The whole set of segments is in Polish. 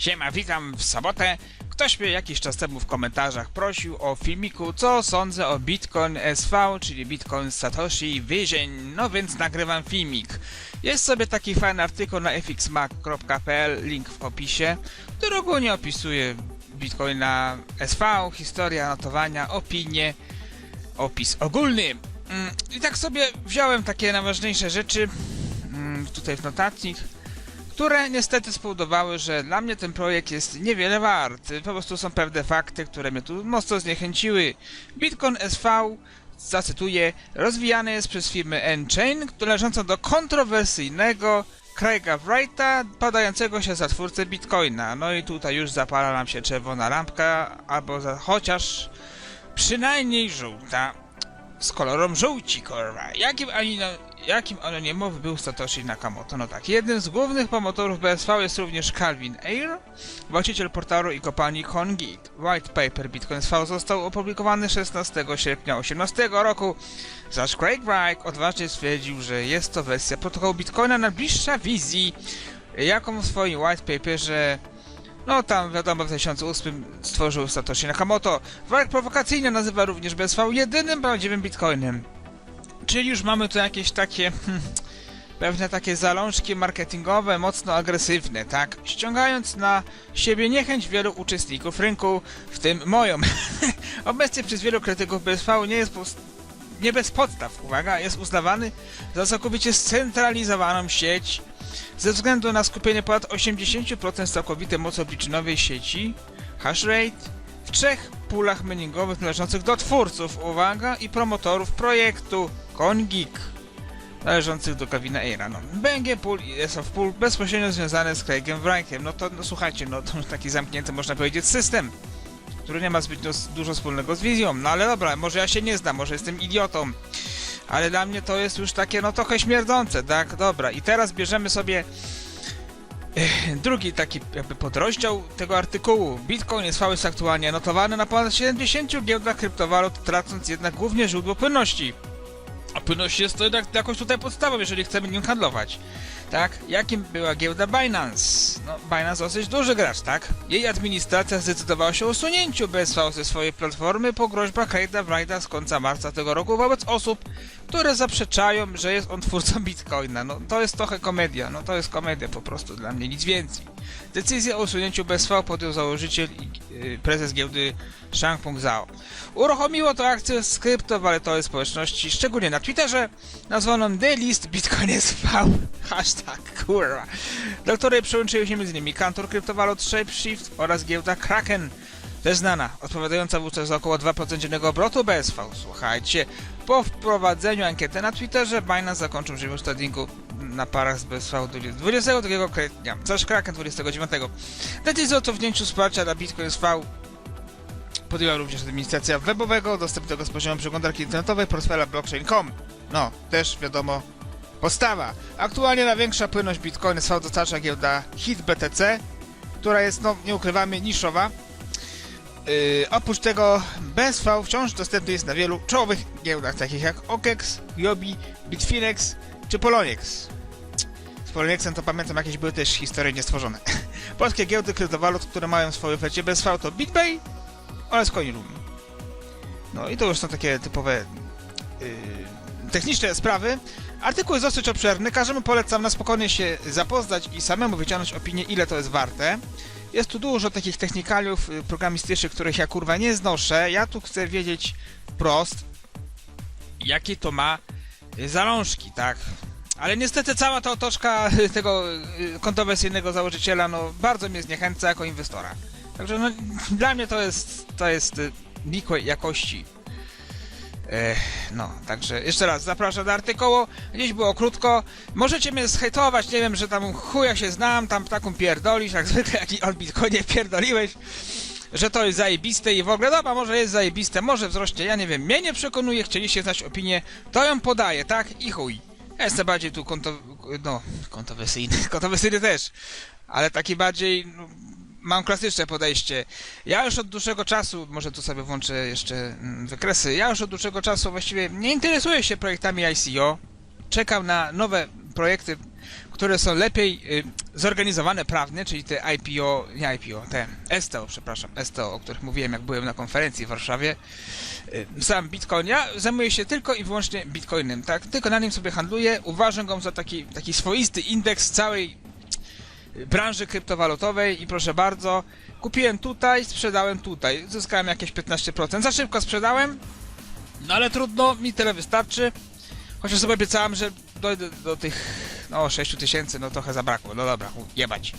Siema, witam w sobotę. Ktoś mnie jakiś czas temu w komentarzach prosił o filmiku, co sądzę o Bitcoin SV, czyli Bitcoin Satoshi Vision, no więc nagrywam filmik. Jest sobie taki fajny artykuł na fxmac.pl, link w opisie, który ogólnie opisuje Bitcoina SV, historia, notowania, opinie, opis ogólny. Mm, I tak sobie wziąłem takie najważniejsze rzeczy mm, tutaj w notatnik które niestety spowodowały, że dla mnie ten projekt jest niewiele wart. Po prostu są pewne fakty, które mnie tu mocno zniechęciły. Bitcoin SV, zacytuję, rozwijany jest przez firmę N-Chain, leżącą do kontrowersyjnego Craiga Wrighta, padającego się za twórcę Bitcoina. No i tutaj już zapala nam się czerwona lampka, albo za, chociaż przynajmniej żółta z kolorem żółci, kurwa. Jakim, ani, jakim anonimowy był Satoshi Nakamoto? No tak, jednym z głównych promotorów BSV jest również Calvin Ayre, właściciel portalu i kopalni CoinGeek. White paper Bitcoin SV został opublikowany 16 sierpnia 2018 roku, zaś Craig Wright odważnie stwierdził, że jest to wersja protokołu Bitcoina najbliższa wizji, jaką w swoim white paperze no tam wiadomo w 2008 stworzył Satoshi Nakamoto. Wright prowokacyjnie nazywa również BSV jedynym prawdziwym bitcoinem. Czyli już mamy tu jakieś takie hmm, pewne takie zalążki marketingowe, mocno agresywne, tak? Ściągając na siebie niechęć wielu uczestników rynku, w tym moją. Obecnie przez wielu krytyków BSV nie jest nie bez podstaw, uwaga, jest uznawany za całkowicie scentralizowaną sieć, ze względu na skupienie ponad 80% całkowitej mocy obliczynowej sieci, hashrate, w trzech pulach miningowych należących do twórców, uwaga, i promotorów projektu CoinGeek, należących do Kevina Ayra. No, BNG Pool i SF Pool bezpośrednio związane z Craigiem Wrightem. No to, no słuchajcie, no to taki zamknięty, można powiedzieć, system, który nie ma zbyt dużo wspólnego z wizją. No ale dobra, może ja się nie znam, może jestem idiotą ale dla mnie to jest już takie no trochę śmierdzące, tak? Dobra, i teraz bierzemy sobie drugi taki jakby podrozdział tego artykułu. Bitcoin jest jest aktualnie notowany na ponad 70 giełdach kryptowalut, tracąc jednak głównie źródło płynności. A płynność jest to jednak jakoś tutaj podstawą, jeżeli chcemy nim handlować. Tak? Jakim była giełda Binance? No, Binance dosyć duży gracz, tak? Jej administracja zdecydowała się o usunięciu BSV ze swojej platformy po groźbach Craig'a Wrighta z końca marca tego roku wobec osób, które zaprzeczają, że jest on twórcą Bitcoina. No, to jest trochę komedia. No, to jest komedia po prostu dla mnie, nic więcej. Decyzję o usunięciu BSV podjął założyciel i yy, prezes giełdy Shangpeng Zhao. Uruchomiło to akcję z kryptowalutowej społeczności, szczególnie na Twitterze, nazwaną The List Bitcoin SV. Hashtag kurwa. Do której przyłączyły się m.in. kantor kryptowalut Shapeshift oraz giełda Kraken. Też znana, odpowiadająca wówczas za około 2% dziennego obrotu BSV. Słuchajcie, po wprowadzeniu ankiety na Twitterze Binance zakończył żywność tradingu na parach z BSV 22 kwietnia, zaś Kraken 29. Decyzję o cofnięciu wsparcia dla Bitcoin SV podjęła również administracja webowego dostępnego z poziomu przeglądarki internetowej portfela blockchain.com. No, też wiadomo, postawa. Aktualnie największa płynność Bitcoin SV dostarcza giełda HitBTC, która jest, no nie ukrywamy, niszowa. Yy, oprócz tego BSV wciąż dostępny jest na wielu czołowych giełdach, takich jak OKEX, Yobi, Bitfinex czy Poloniex. Z Polonexem to pamiętam jakieś były też historie niestworzone. Polskie giełdy kryptowalut, które mają swoje ofercie BSV to BitPay oraz CoinRoom. No i to już są takie typowe yy, techniczne sprawy. Artykuł jest dosyć obszerny, każdemu polecam na spokojnie się zapoznać i samemu wyciągnąć opinię, ile to jest warte. Jest tu dużo takich technikaliów y, programistycznych, których ja kurwa nie znoszę. Ja tu chcę wiedzieć wprost, jakie to ma y, zalążki, tak? Ale niestety cała ta otoczka y, tego kontrowersyjnego założyciela, no bardzo mnie zniechęca jako inwestora. Także no, dla mnie to jest, to jest nikłej jakości no, także jeszcze raz zapraszam do artykułu. Gdzieś było krótko. Możecie mnie zhejtować, nie wiem, że tam chuja się znam, tam taką pierdolisz, jak zwykle jaki on bitcoinie pierdoliłeś, że to jest zajebiste i w ogóle, dobra, może jest zajebiste, może wzrośnie, ja nie wiem, mnie nie przekonuje, chcieliście znać opinię, to ją podaję, tak? I chuj. Ja jestem bardziej tu konto... no, kontrowersyjny, kontrowersyjny też, ale taki bardziej... No, mam klasyczne podejście. Ja już od dłuższego czasu, może tu sobie włączę jeszcze mm, wykresy, ja już od dłuższego czasu właściwie nie interesuję się projektami ICO. Czekam na nowe projekty, które są lepiej y, zorganizowane prawnie, czyli te IPO, nie IPO, te STO, przepraszam, STO, o których mówiłem, jak byłem na konferencji w Warszawie. Y, sam Bitcoin, ja zajmuję się tylko i wyłącznie Bitcoinem, tak? Tylko na nim sobie handluję. Uważam go za taki, taki swoisty indeks całej branży kryptowalutowej i proszę bardzo, kupiłem tutaj, sprzedałem tutaj, zyskałem jakieś 15%. Za szybko sprzedałem, no ale trudno, mi tyle wystarczy. Chociaż sobie obiecałem, że dojdę do tych, no 6 tysięcy, no trochę zabrakło, no dobra, jebać.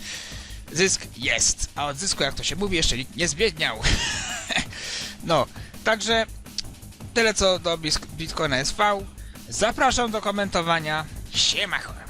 Zysk jest, a od zysku, jak to się mówi, jeszcze nikt nie zbiedniał. no, także tyle co do Bitcoina SV. Zapraszam do komentowania. Siema.